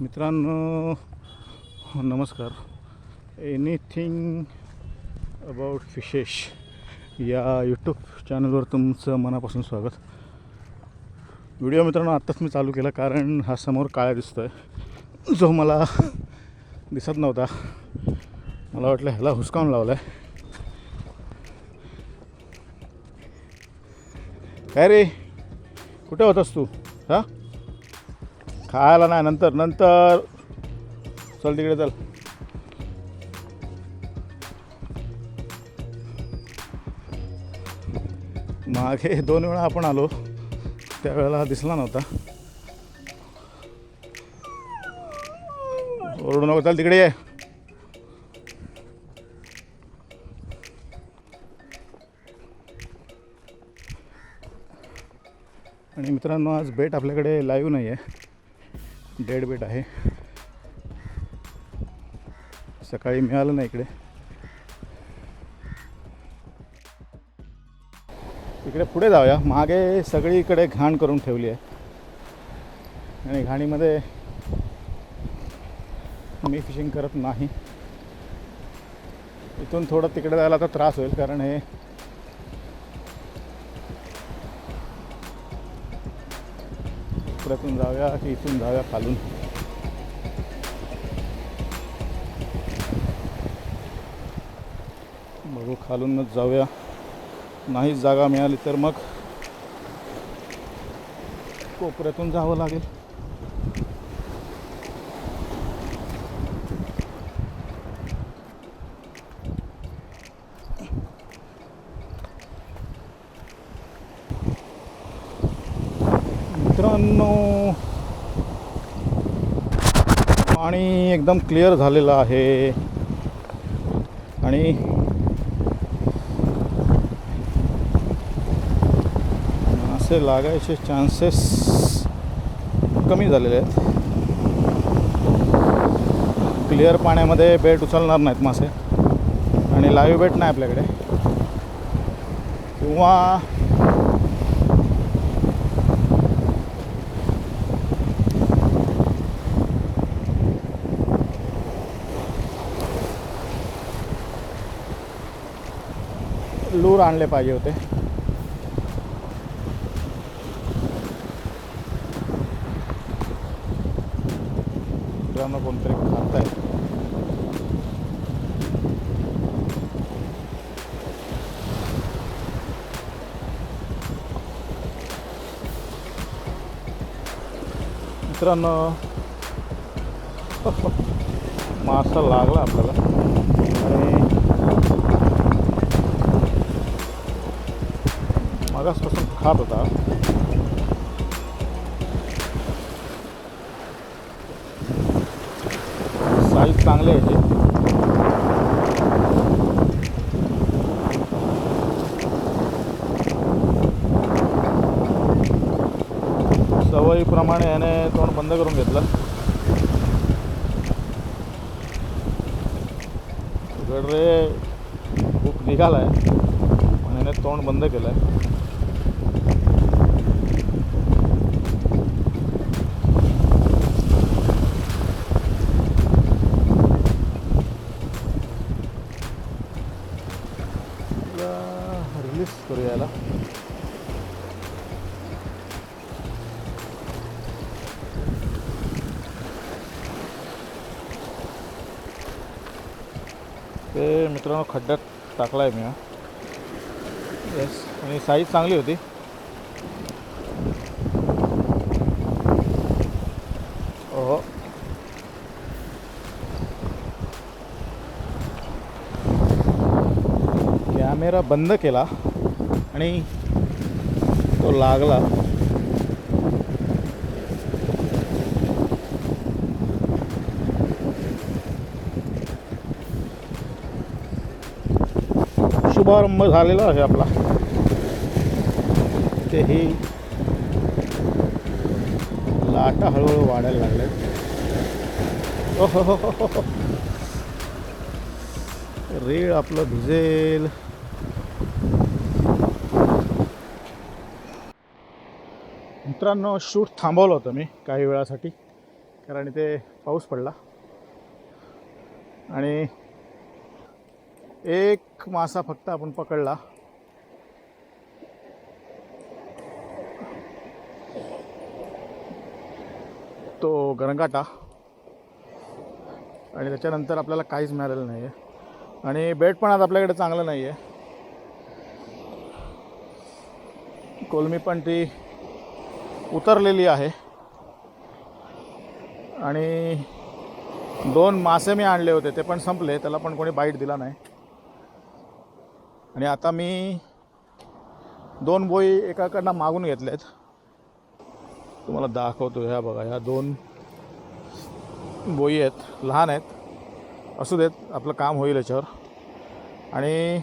मित्रांनो नमस्कार. Anything about फिशेश या यूट्यूब चॅनलवर तुमचं मनापासून स्वागत. व्हिडिओ मित्रांनो आत्ताच मी चालू केला कारण हा समोर काळ्या दिसतो आहे जो मला दिसत नव्हता. मला वाटलं ह्याला हुसकावून लावला आहे काय रे? कुठे होतास तू? हां? खायला नाही नंतर नंतर. चल तिकडे चल. मागे दोन वेळा आपण आलो त्यावेळेला दिसला नव्हता. ओरडू नको चल तिकडे ये. आणि मित्रांनो आज बेट आपल्याकडे लाईव्ह नाही आहे डेड बेट आहे. सकाळी मिळालं नाही इकडे. इकडे पुढे जाऊया. मागे सगळीकडे घाण करून ठेवली आहे. आणि घाणीमध्ये मी फिशिंग करत नाही. इथून थोडं तिकडे जायला तर त्रास होईल कारण हे पुढ्यातून जाऊया की इथून जाऊया खालून. बघू खालूनच जाऊया. नाही जागा मिळाली तर मग कोपऱ्यातून जावं लागेल मित्रांनो पाणी एकदम क्लिअर झालेलं आहे. आणि मासे लागायचे चान्सेस कमी झालेले आहेत. क्लिअर पाण्यामध्ये बेट उचलणार नाहीत मासे. आणि लाईव्ह बेट नाही आपल्याकडे. किंवा लूर आणले पाहिजे होते. मित्रांनो कोणतरी खात आहे मित्रांनो मासा लागला आपल्याला. मागासपासून खात होता साईज चांगले आहे सवयीप्रमाणे याने तोंड बंद करून घेतलं. गडरे रे निघाला आहे पण याने तोंड बंद केलं आहे रिलीज करूया याला ते मित्रांनो खड्ड्यात टाकला आहे मी हा. येस आणि साईज चांगली होती. ओहो. कॅमेरा बंद केला आणि तो लागला. शुभारंभ झालेला आहे आपला. तेही लाटा हळूहळू वाढायला लागल्यात. हो हो, हो हो हो हो. रेळ आपलं भिजेल. मित्रांनो शूट थांबवलं होतं मी काही वेळासाठी कारण इथे पाऊस पडला. आणि एक मासा फक्त आपण पकडला. तो गरंगाटा आणि त्याच्यानंतर आपल्याला काहीच मिळालेलं नाही आहे आणि बेट पण आज आपल्याकडे चांगलं नाही आहे कोलमी पण ती उतरलेली आहे. आणि दोन मासे मी आणले होते ते पण संपले त्याला पण कोणी बाईट दिला नाही. आणि आता मी दोन बोई एकाकडनं मागून घेतल्या आहेत तुम्हाला दाखवतो ह्या बघा ह्या दोन बोई आहेत लहान आहेत. असू देत आपलं काम होईल याच्यावर. आणि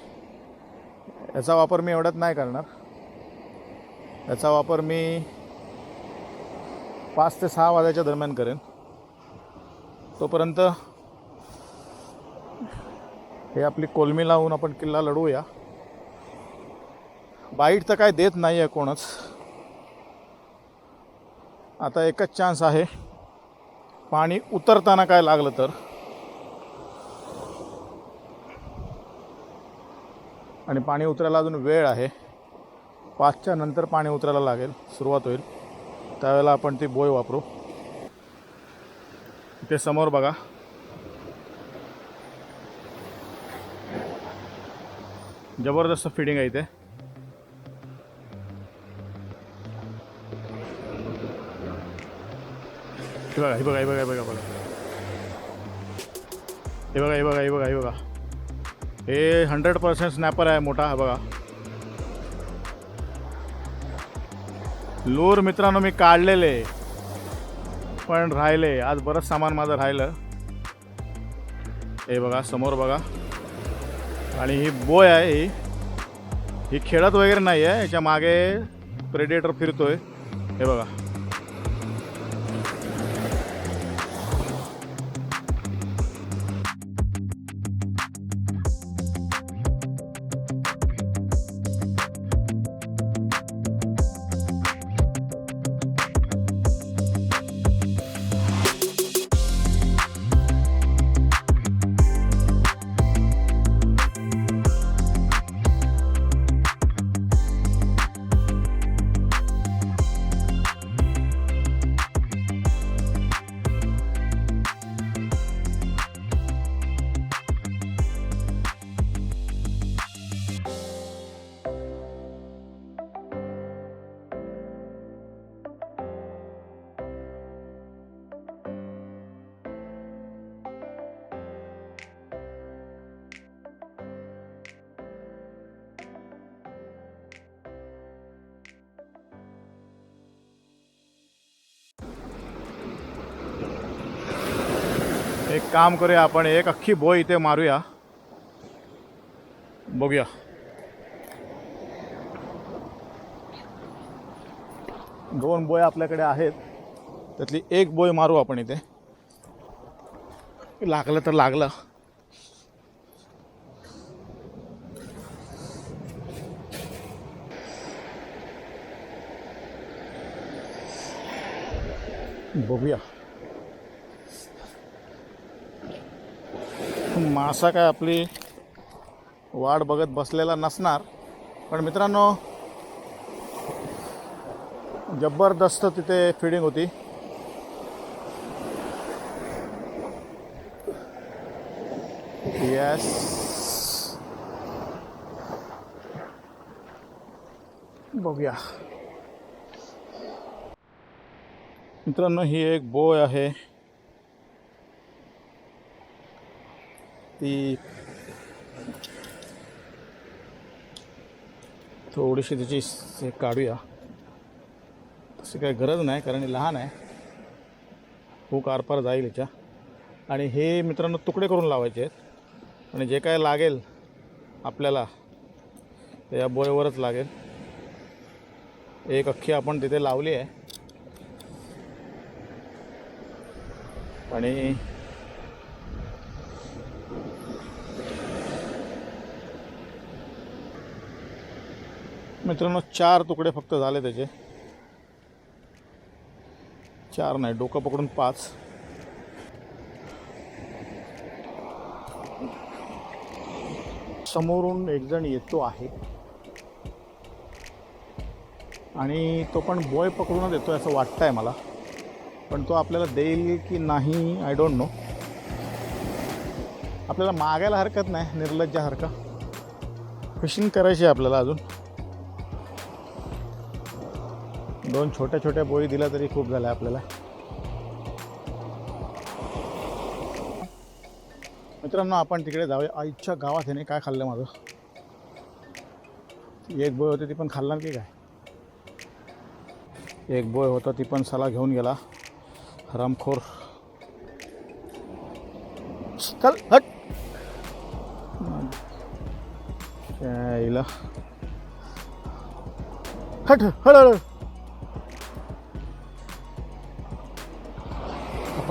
याचा वापर मी एवढ्यात नाही करणार. याचा वापर मी पाच ते सहा वाजायच्या दरम्यान करेन. तोपर्यंत हे आपली कोलमी लावून आपण किल्ला लढवूया. बाईट तर काय देत नाही आहे कोणच. आता एकच चान्स आहे. पाणी उतरताना काय लागलं तर? आणि पाणी उतरायला अजून वेळ आहे. पाचच्या नंतर पाणी उतरायला लागेल. सुरुवात होईल. त्यावेळेला आपण ती बोय वापरू. इथे समोर बघा. जबरदस्त फिडिंग आहे इथे. हे बघा हे बघा हे बघा हे बघा बघा हे बघा हे बघा हे बघा हे बघा हे हंड्रेड पर्सेंट स्नॅपर आहे मोठा हा बघा. लूर मित्रांनो मी काढलेले. पण राहिले. आज बरंच सामान माझं राहिलं. हे बघा समोर बघा. आणि ही बोय आहे ही. ही खेळत वगैरे नाही आहे याच्या मागे प्रेडिएटर फिरतोय. हे बघा. एक काम करूया आपण एक अख्खी बोय इथे मारूया. बघूया. दोन बोय आपल्याकडे आहेत. त्यातली एक बोय मारू आपण इथे. लागलं तर लागलं. बघूया. मासा काय आपली वाट बघत बसलेला नसणार. पण मित्रांनो जबरदस्त तिथे फिडिंग होती. येस बघूया. मित्रांनो ही एक बोय आहे. ती थोडीशी त्याची काढूया. तशी काही गरज नाही कारण लहान आहे. खूप आरपार जाईल याच्या आणि हे मित्रांनो तुकडे करून लावायचे आहेत. आणि जे काय लागेल आपल्याला ते या बोयवरच लागेल. एक अख्खी आपण तिथे लावली आहे. आणि मित्रांनो चार तुकडे फक्त झाले त्याचे. चार नाही डोकं पकडून पाच. समोरून एकजण येतो आहे. आणि तो पण बोय पकडूनच येतो असं वाटत आहे मला. पण तो आपल्याला देईल की नाही आय डोंट नो आपल्याला मागायला हरकत नाही निर्लज्जासारखा फिशिंग करायची आहे आपल्याला अजून. दोन छोट्या छोट्या पोळी दिल्या तरी खूप झाल्या आपल्याला. मित्रांनो आपण तिकडे जाऊया. आईच्या गावात याने काय खाल्लं माझं? एक बोय होती ती पण खाल्ला की काय? एक बोय होता ती पण सला घेऊन गेला. रामखोर चल हट! यायला हट हट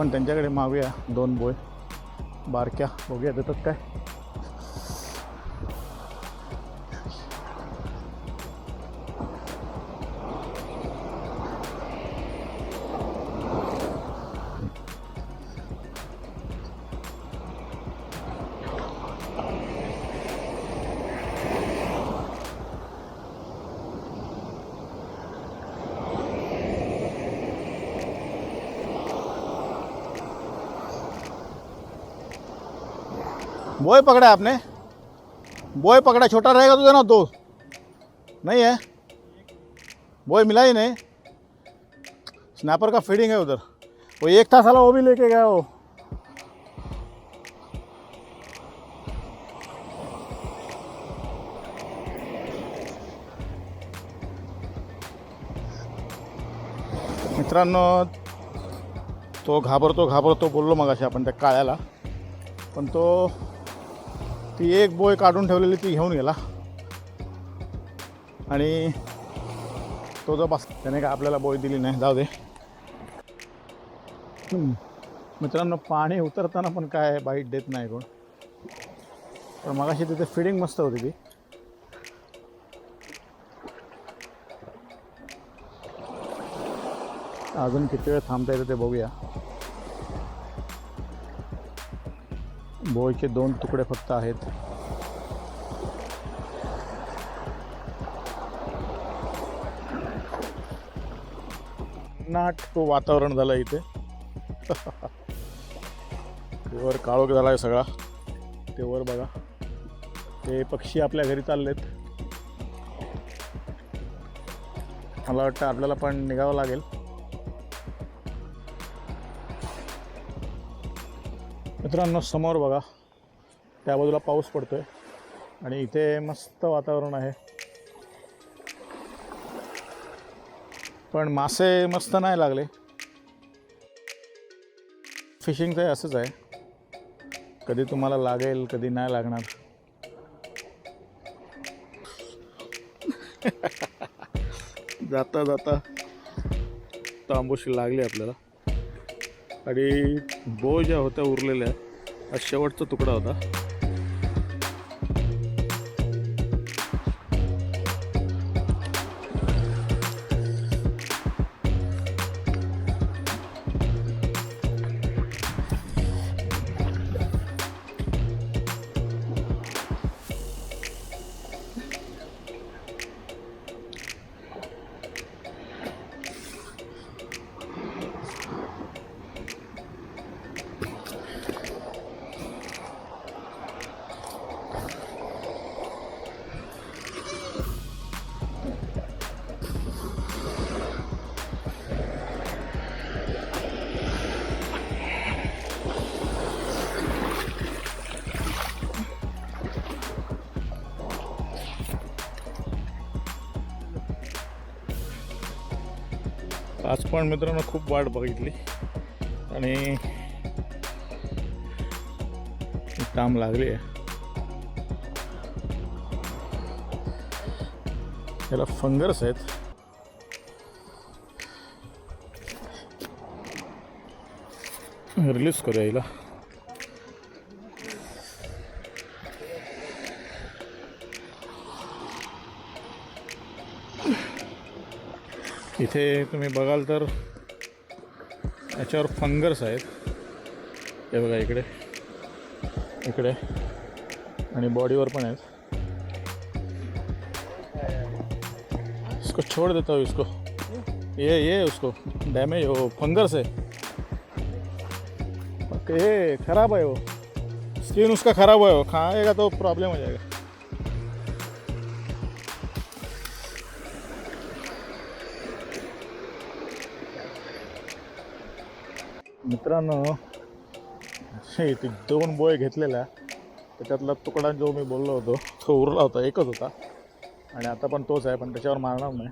आपण त्यांच्याकडे मागूया. दोन बोय बारक्या. बघूया देतात काय? बॉय पकड़ा है आपने। बॉय पकड़ा छोटा रहेगा तो देना दो। नहीं है। बॉय मिला ही नहीं। स्नैपर का फीडिंग है उधर। वो एक था साला वो भी लेके गया वो। मित्रांनो तो घाबरतो घाबरतो बोललो मग अशी आपण त्या काळ्याला. पण तो ती एक बोय काढून ठेवलेली ती घेऊन गेला. आणि तो जो बस त्याने काय आपल्याला बोय दिली नाही जाऊ दे. मित्रांनो पाणी उतरताना पण काय बाईट देत नाही कोण. पण मगाशी तिथे फिडिंग मस्त होती ती. अजून किती वेळ थांबता येतं ते बघूया. बोयचे दोन तुकडे फक्त आहेत. नाट तो वातावरण झालं इथे. ते वर काळोख झाला आहे सगळा. ते वर बघा. ते पक्षी आपल्या घरी चाललेत. मला वाटतं आपल्याला पण निघावं लागेल. मित्रांनो समोर बघा त्या बाजूला पाऊस पडतो आहे आणि इथे मस्त वातावरण आहे. पण मासे मस्त नाही लागले. फिशिंगचं असंच आहे. कधी तुम्हाला लागेल कधी नाही लागणार. जाता जाता तांबूशी लागली आपल्याला. आणि बो ज्या होत्या उरलेल्या. हा शेवटचा तुकडा होता. आज पण मित्रांनो खूप वाट बघितली. आणि काम लागली. आहे याला फंगर्स आहेत. रिलीज करूया याला. इथे तुम्ही बघाल तर याच्यावर फंगर्स आहेत. हे बघा इकडे. इकडे. आणि बॉडीवर पण आहेत. इसको छोड़ देता हूँ इसको. ये ये उसको. डैमेज हो फंगर्स है ये खराब है. वो स्किन उसका खराब है. वो हो. खाएगा तो प्रॉब्लम हो जाएगा. मित्रांनो हे ते दोन बोय घेतलेल्या त्याच्यातला तुकडा जो मी बोललो होतो तो उरला होता एकच होता. आणि आता पण तोच आहे पण त्याच्यावर मारणार नाही.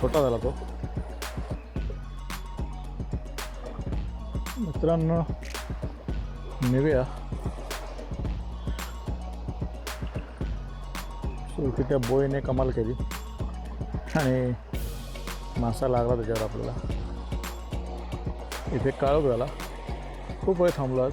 छोटा झाला तो. मित्रांनो निव्या. शेवटी त्या बोईने कमाल केली. आणि मासा लागला त्याच्यावर आपल्याला. इथे काळोख झाला. खूप वेळ थांबलो आज.